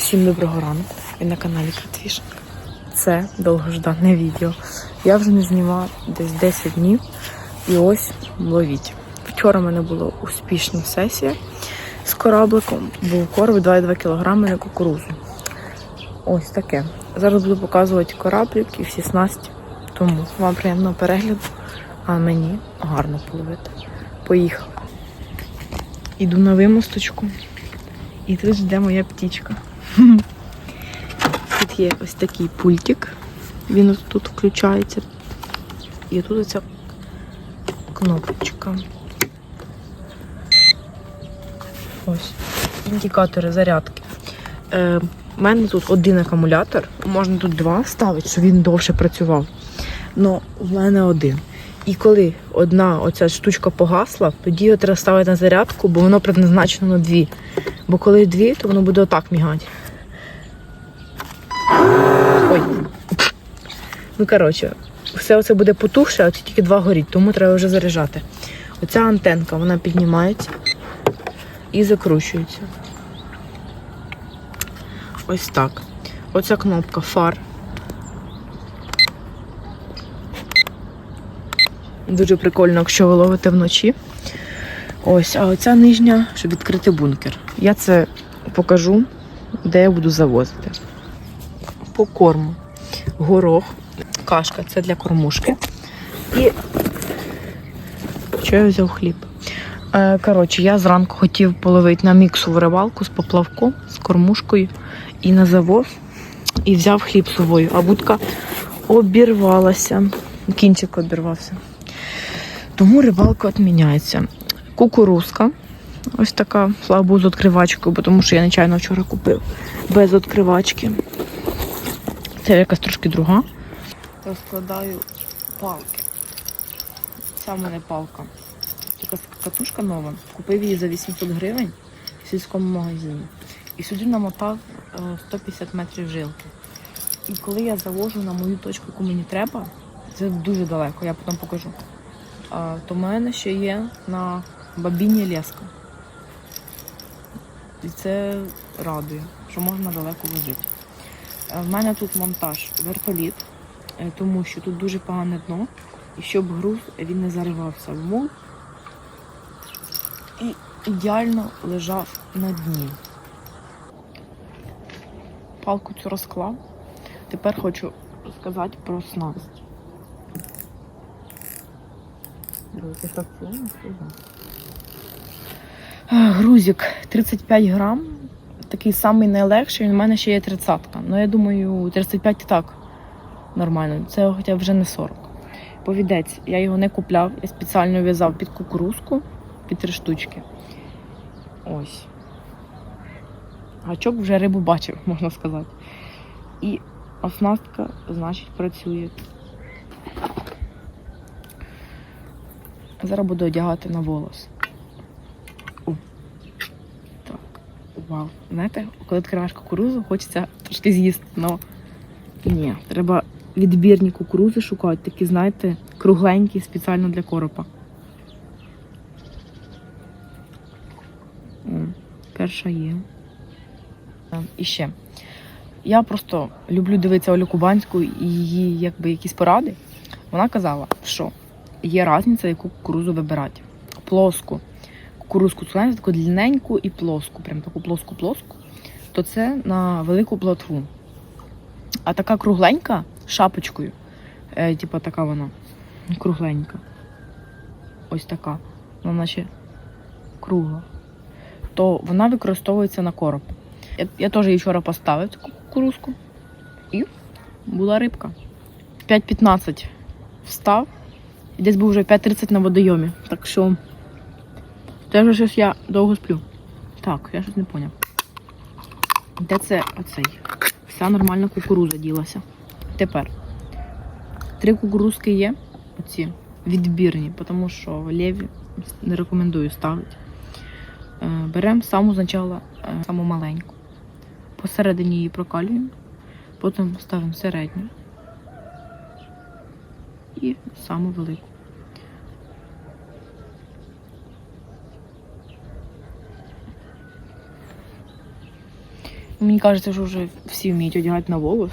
Всім доброго ранку. Ви на каналі Катвішенка. Це довгождане відео. Я вже не знімала десь 10 днів. І ось ловіть. Вчора в мене була успішна сесія з корабликом. Був короб 2,2 кг на кукурузу. Ось таке. Зараз буду показувати кораблик і всі снасті. Тому вам приємного перегляду, а мені гарно половити. Поїхали. Іду на вимосточку. І тут жде моя птічка. Тут є ось такий пультик. Він тут включається. І тут оця кнопочка. Ось. Індикатори зарядки. Е, у мене тут один акумулятор. Можна тут два ставити, щоб він довше працював. Ну, в мене один. І коли одна оця штучка погасла, тоді його треба ставити на зарядку, бо воно предназначено на дві. Бо коли дві, то воно буде отак мігати. Ой. Ну, коротше, все це буде потухше, а тільки два горіть, тому треба вже заряджати. Оця антенка, вона піднімається і закручується. Ось так. Оця кнопка фар. Дуже прикольно, якщо ви ловите вночі. Ось, а оця нижня, щоб відкрити бункер. Я це покажу, де я буду завозити. По корму. Горох, кашка це для кормушки. І що я взяв хліб. Е, Коротше, я зранку хотів половити на міксову рибалку з поплавком, з кормушкою і на завоз. І взяв хліб з собою, а будка обірвалася. Кінчик обірвався. Тому рибалка відміняється. Кукурузка. Ось така, слава Богу, з відкривачкою, бо тому що я нечайно вчора купив без відкривачки. Це якась трошки друга. Розкладаю палки. Ця в мене палка. Така катушка нова. Купив її за 800 гривень в сільському магазині. І сюди намотав е, 150 метрів жилки. І коли я завожу на мою точку, яку мені треба, це дуже далеко, я потім покажу. То в мене ще є на бабіні леска. І це радує, що можна далеко возити. Е, В мене тут монтаж вертоліт, е, тому що тут дуже погане дно, і щоб груз він не заривався в мул і ідеально лежав на дні. Палку цю розклав. Тепер хочу розказати про снасть. Е, Грузик 35 грам. Такий самий найлегший. У мене ще є 30 Ну, я думаю, 35 і так нормально. Це хоча вже не 40. Повідець, я його не купляв, я спеціально в'язав під кукурузку, під три штучки. Ось. Гачок вже рибу бачив, можна сказати. І оснастка, значить, працює. Зараз буду одягати на волос. О. Так. Вау. Знаєте, коли відкриваєш кукурузу, хочеться трошки з'їсти. Но ні, треба відбірні кукурузи шукати, такі, знаєте, кругленькі, спеціально для коропа. Перша є. Е, І ще. Я просто люблю дивитися Олю Кубанську і її якби, якісь поради. Вона казала, що є різниця, яку кукурузу вибирати. Плоску. Кукурузку цю таку длинненьку і плоску, прям таку плоску-плоску, то це на велику плотву. А така кругленька шапочкою, е, типу така вона кругленька. Ось така. Вона наче кругла. То вона використовується на короб. Я, я теж її вчора поставив таку кукурузку. І була рибка. 5.15 встав. І десь був вже 5.30 на водойомі. Так що вже щось я довго сплю. Так, я щось не поняв. Де це оцей? Вся нормальна кукуруза ділася. Тепер три кукурузки є, оці відбірні, тому що леві не рекомендую ставити. Е, Беремо саму спочатку е, саму маленьку. Посередині її прокалюємо, потім ставимо середню і саму велику. Мені кажеться, що вже всі вміють одягати на волос.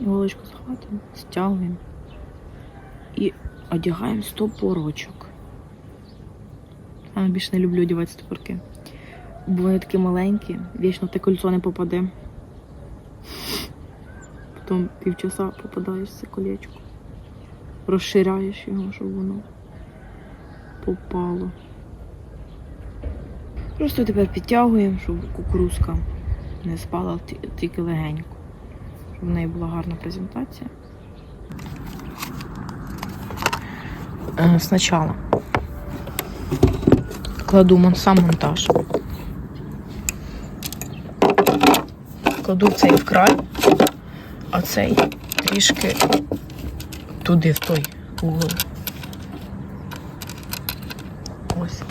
Іголочку захватимо, стягуємо і одягаємо стопорочок. Я більше не люблю одягати стопорки. Бо вони такі маленькі, вічно те кольцо не попаде. Потім півчаса попадаєш в це колечко. Розширяєш його, щоб воно попало. Просто тепер підтягуємо, щоб кукурузка не спала тільки легенько. Щоб в неї була гарна презентація. Е, Спочатку кладу сам монтаж. Кладу в цей край, а цей трішки туди, в той угол. Ось.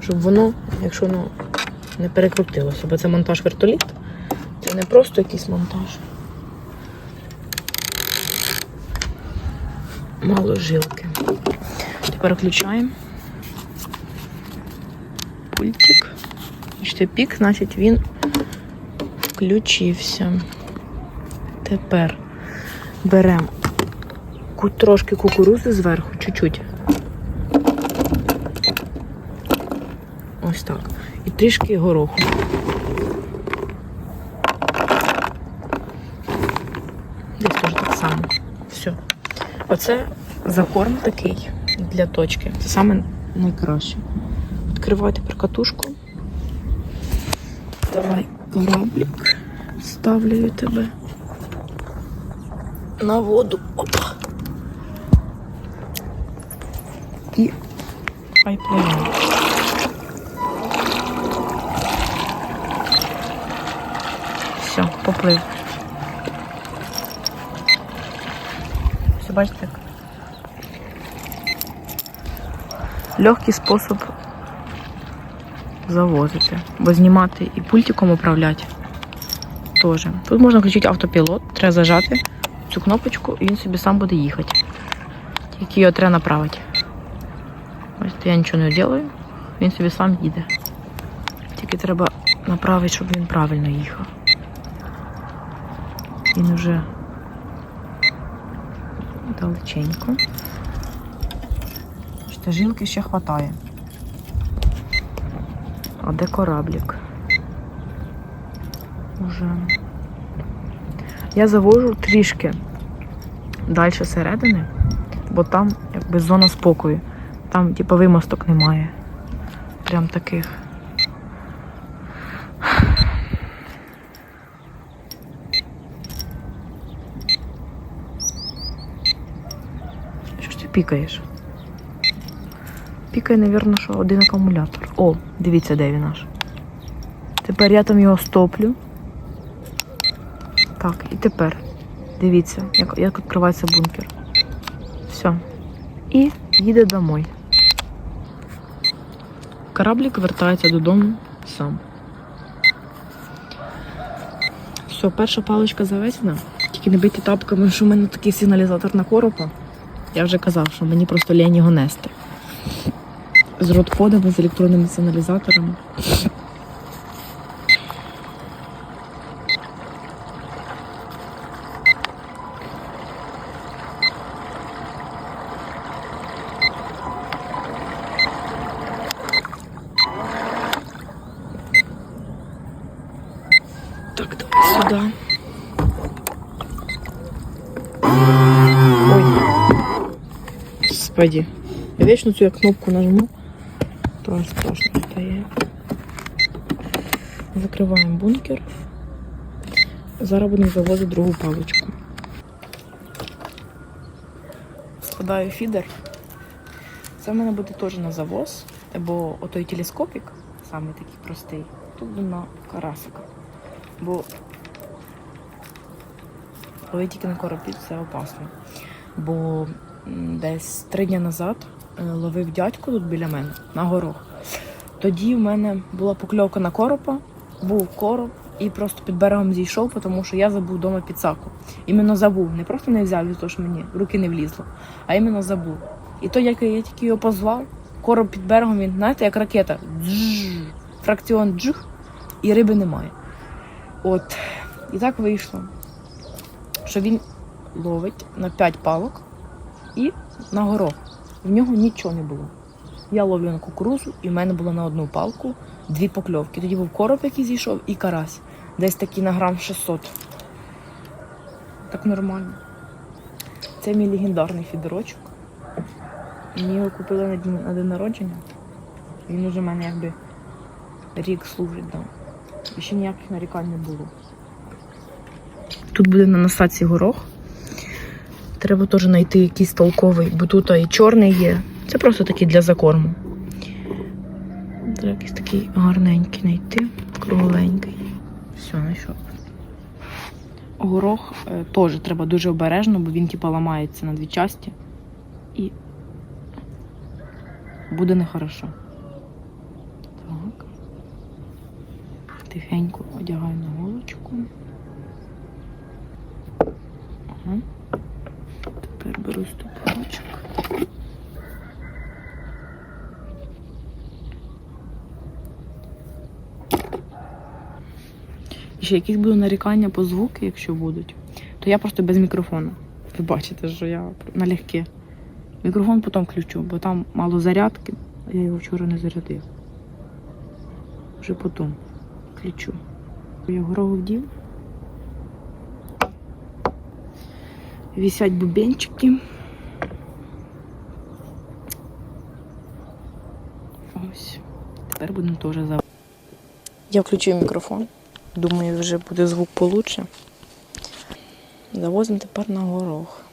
Щоб воно, якщо воно не перекрутилося, бо це монтаж вертоліт, це не просто якийсь монтаж. Мало жилки. Тепер включаємо пультик. Бачите, пік, значить він включився. Тепер беремо трошки кукурузи зверху, чуть-чуть. Ось так. І трішки гороху. Десь теж так само. Все. Оце закорм такий для точки. Це саме найкраще. Відкриваю тепер катушку. Давай кораблик. Ставлю тебе на воду. Опа. І хай пливе. Все, поплив. Все, бачите, як? Легкий спосіб завозити, бо знімати і пультиком управляти теж. Тут можна включити автопілот, треба зажати цю кнопочку, і він собі сам буде їхати. Тільки його треба направити. Ось я нічого не роблю, він собі сам їде. Тільки треба направити, щоб він правильно їхав. Він вже далеченько. Бачите, жилки ще хватає. А де кораблік? Уже. Я завожу трішки далі середини, бо там якби зона спокою. Там, типу, вимосток немає. Прям таких. Що ж ти пікаєш? Пікає, мабуть, що один акумулятор. О, дивіться, де він аж. Тепер я там його стоплю. Так, і тепер дивіться, як, як відкривається бункер. Все. І їде домой. Кораблик вертається додому сам. Все, перша паличка завезена. Тільки не бийте тапками, що в мене такий сигналізатор на коропа. Я вже казав, що мені просто лень його нести. З родходами, з електронними сигналізаторами. Так, давай сюда. Господи. Я вечно цю кнопку нажму. То аж страшно стає. Закриваємо бункер. Зараз будемо завозити другу паличку. Складаю фідер. Це в мене буде теж на завоз, бо отой телескопік, самий такий простий, тут буде на карасика. Бо коли тільки на коропі, це опасно. Бо десь три дні назад е, ловив дядьку тут біля мене на горох. Тоді в мене була покльовка на коропа, був короб і просто під берегом зійшов, тому що я забув вдома підсаку. Іменно забув. Не просто не взяв, від що мені руки не влізло, а іменно забув. І то, як я тільки його позвав, короб під берегом, він, знаєте, як ракета. Джж, фракціон джух, і риби немає. От. І так вийшло, що він ловить на 5 палок і на горох. В нього нічого не було. Я ловлю на кукурузу, і в мене було на одну палку дві покльовки. Тоді був короб, який зійшов, і карась. Десь такий на грам 600. Так нормально. Це мій легендарний фідерочок. Мені його купили на день, на день народження. Він уже в мене якби рік служить там. І ще ніяких нарікань не було. Тут буде на насадці горох. Треба теж знайти якийсь толковий, бо тут і чорний є. Це просто такий для закорму. Треба якийсь такий гарненький знайти, кругленький. Все, знайшов. Горох е, теж треба дуже обережно, бо він типа ламається на дві часті. І буде нехорошо. Так. Тихенько одягаю на голочку. Ага. Тепер беру ступочок. І ще якісь будуть нарікання по звуки, якщо будуть, то я просто без мікрофону. Ви бачите, що я налегке. Мікрофон потім включу, бо там мало зарядки, я його вчора не зарядив. Вже потім включу. Я горох вдів. Висять бубенчики. Ось. Тепер будемо теж за. Я включив мікрофон. Думаю, вже буде звук получше. Завозимо тепер на горох.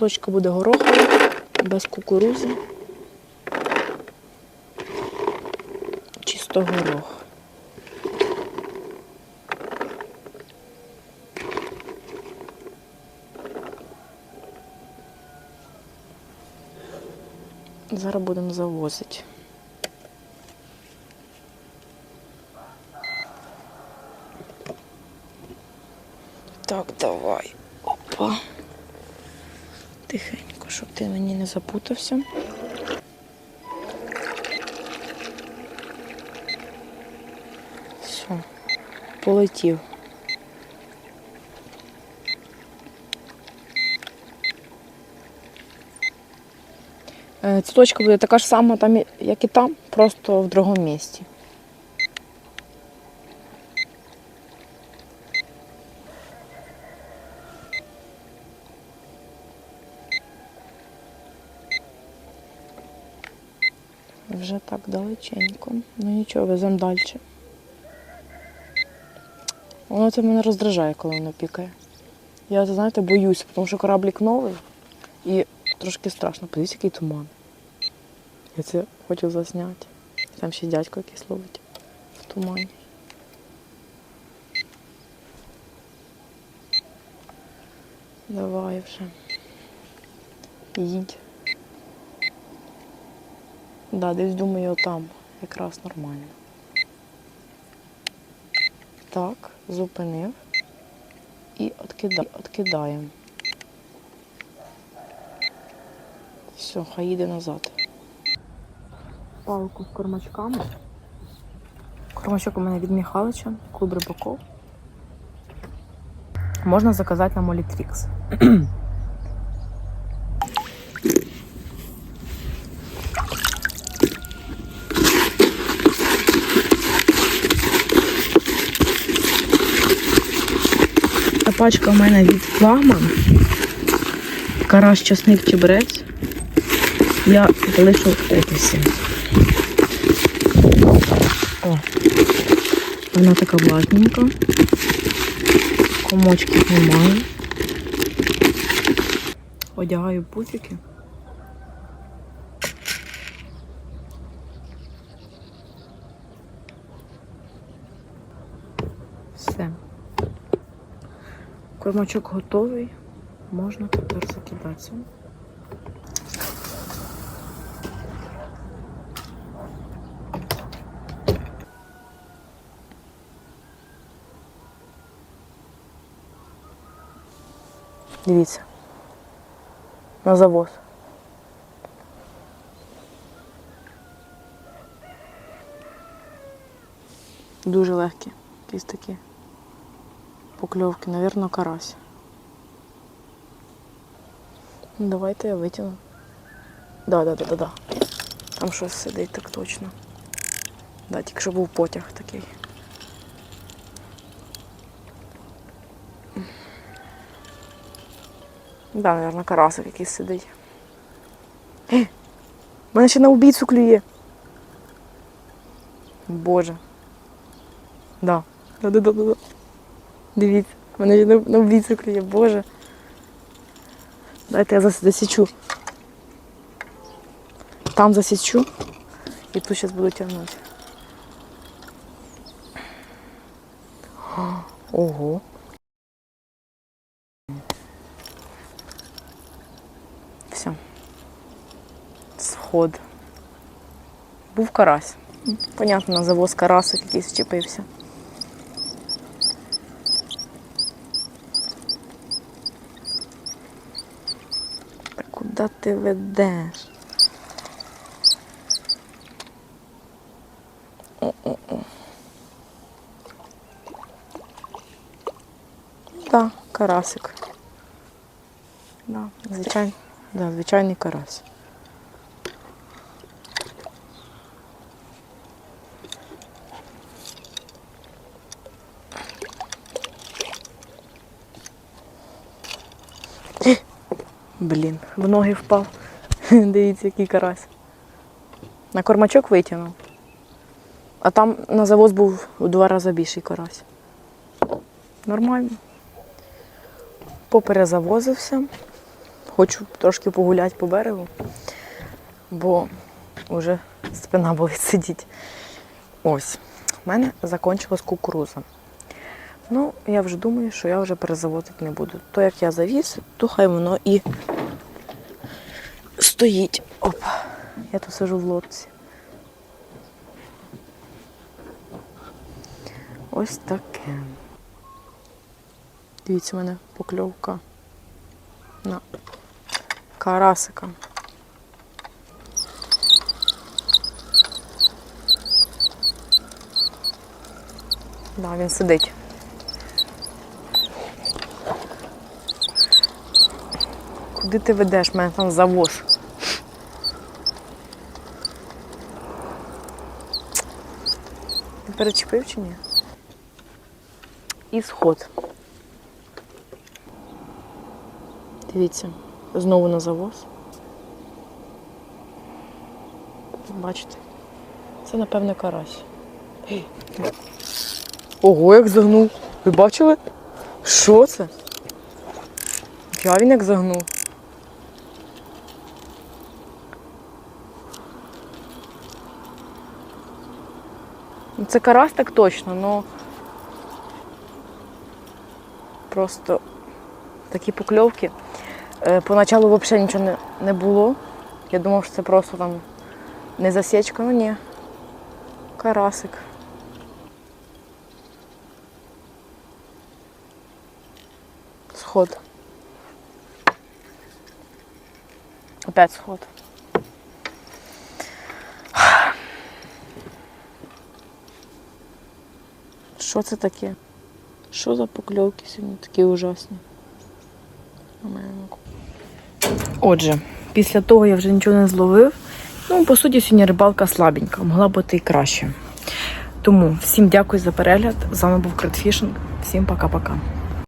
Ця буде горохова, без кукурузи. Чисто горох. Зараз будемо завозити. Так, давай. Опа. Тихенько, щоб ти мені не запутався. Все, полетів. Е, Ця буде така ж сама, там, як і там, просто в другому місці. Вже так далеченько. Ну нічого, веземо далі. Воно це мене роздражає, коли воно пікає. Я, знаєте, боюся, тому що кораблік новий і трошки страшно. Подивіться, який туман. Я це хочу засняти. Там ще дядько якийсь ловить в тумані. Давай вже. Їдь. Да, десь думаю, там якраз нормально. Так, зупинив і откида... откидаємо. Все, хай їде назад. Палку з кормачками. Кормачок у мене від Михайловича, клуб рибаков. Можна заказати на Молітрікс. Пачка в мене від флагман. Караш, часник, чебрець. Я залишу в. О, вона така влажненька. Комочків немає. Одягаю пуфіки. Кормачок готовий, можна тепер закидатися. Дивіться, на завоз. Дуже легкі, якісь такі покльовки, навірно, карась. Ну, Давайте я витягну. Да, да, да, да, да. Там щось сидить так точно. Да, тільки що був потяг такий. Да, наверное, карасик якийсь сидить. Е, мене ще на убійцю клює. Боже. Да. Да, да, да, да. да. Дивіться, мене на, на убійцю клює, боже. Дайте я зас- засічу. Там засічу. І тут зараз буду тягнути. Ого. Все. Сход. Був карась. Понятно, на завоз карасик якийсь вчепився. Та куди ти ведеш? О-о-о. Да, карасик. Да, звичайний, да, звичайний карась. Блін, в ноги впав. Дивіться, який карась. На кормачок витягнув. А там на завоз був у два рази більший карась. Нормально. Поперезавозився. Хочу трошки погуляти по берегу, бо вже спина болить сидіти. Ось, в мене закінчилась кукуруза. Ну, я вже думаю, що я вже перезавозити не буду. То, як я завіз, то хай воно і стоїть. Опа, я тут сижу в лодці. Ось таке. Дивіться, у мене покльовка на карасика. Да, він сидить. Куди ти ведеш? Мене там завоз. Перечепив чи ні? І сход. Дивіться, знову на завоз. Бачите? Це, напевне, карась. Ого, як загнув. Ви бачили? Що це? Я він як загнув. Це карась так точно, але просто такі покльовки. Е, Поначалу взагалі нічого не, не було. Я думав, що це просто там не засічка, ну ні. Карасик. Сход. Опять сход. Що це таке? Що за покльовки сьогодні такі ужасні? Отже, після того я вже нічого не зловив. Ну, по суті, сьогодні рибалка слабенька, могла бути і краще. Тому всім дякую за перегляд. З вами був Кредфішинг. Всім пока-пока.